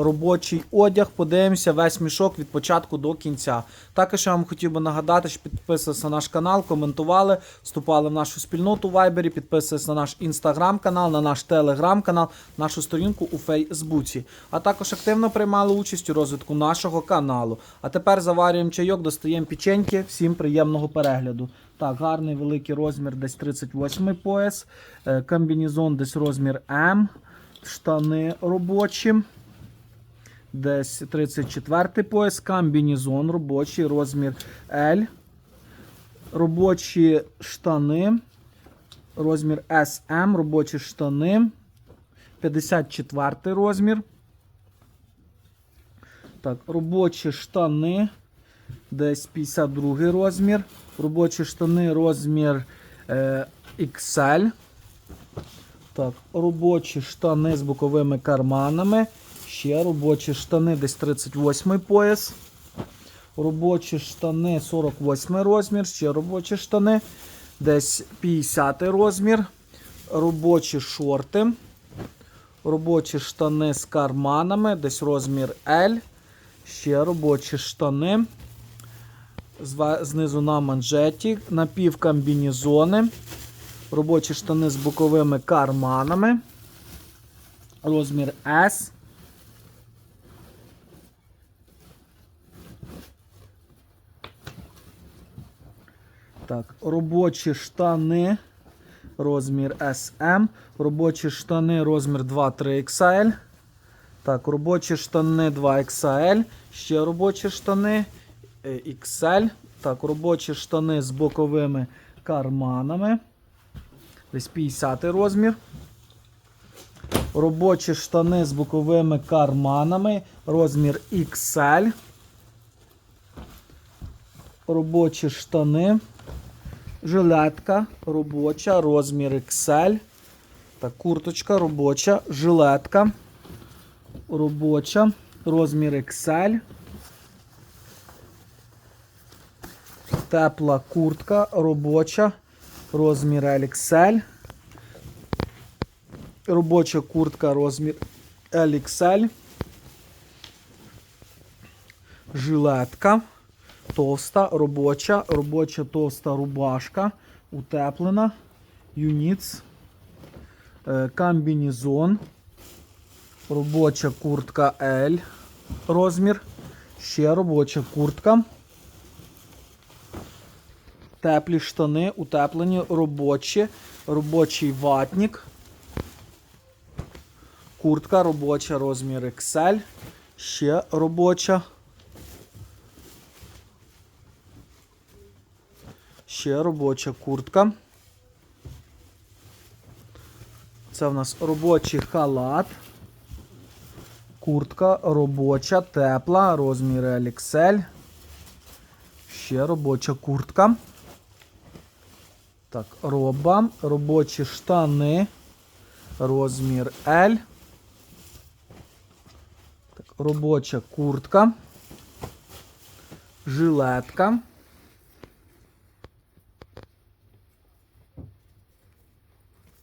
Робочий одяг, подивимося весь мішок від початку до кінця. Також я вам хотів би нагадати, що підписувалися на наш канал, коментували, вступали в нашу спільноту в Вайбері, підписувалися на наш інстаграм-канал, на наш телеграм-канал, нашу сторінку у Фейсбуці. А також активно приймали участь у розвитку нашого каналу. А тепер заварюємо чайок, достаємо печеньки. Всім приємного перегляду. Так, гарний великий розмір, десь 38 пояс. Е, Комбінезон десь розмір М. Штани робочі. Десь 34 пояс, комбінезон робочий, розмір L. Робочі штани. Розмір SM, робочі штани. 54 розмір. Так, робочі штани. Десь 52 розмір. Робочі штани розмір е, XL. Так, робочі штани з боковими карманами. Ще робочі штани десь 38 пояс. Робочі штани 48 розмір. Ще робочі штани десь 50 розмір. Робочі шорти. Робочі штани з карманами, десь розмір L. Ще робочі штани. Знизу на манжеті, напівкомбінезони. Робочі штани з боковими карманами. Розмір S. Так, робочі штани. Розмір SM. Робочі штани розмір 2-3XL. Так, робочі штани 2XL. Ще робочі штани е, XL. Так, робочі штани з боковими карманами. Десь 50 розмір. Робочі штани з боковими карманами. Розмір XL. Робочі штани. Жилетка робоча, розмір XL. Так, курточка робоча, жилетка. Робоча, розмір XL. Тепла куртка робоча, розмір LXL. Робоча куртка, розмір LXL. Жилетка. Товста, робоча, робоча товста рубашка, утеплена, юніц, е, комбінезон, робоча куртка L, розмір, ще робоча куртка, теплі штани, утеплені, робочі, робочий ватник, куртка робоча, розмір XL, ще робоча. Ще робоча куртка. Це в нас робочий халат. Куртка робоча, тепла, розмір LXL. Ще робоча куртка. Так, роба, робочі штани. Розмір L. Так, робоча куртка. Жилетка.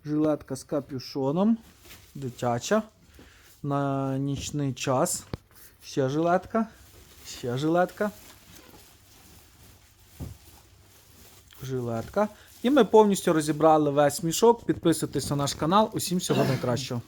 Жилетка з капюшоном. Дитяча. На нічний час. Ще жилетка. Ще жилетка. Жилетка. І ми повністю розібрали весь мішок. Підписуйтесь на наш канал. Усім всього найкращого.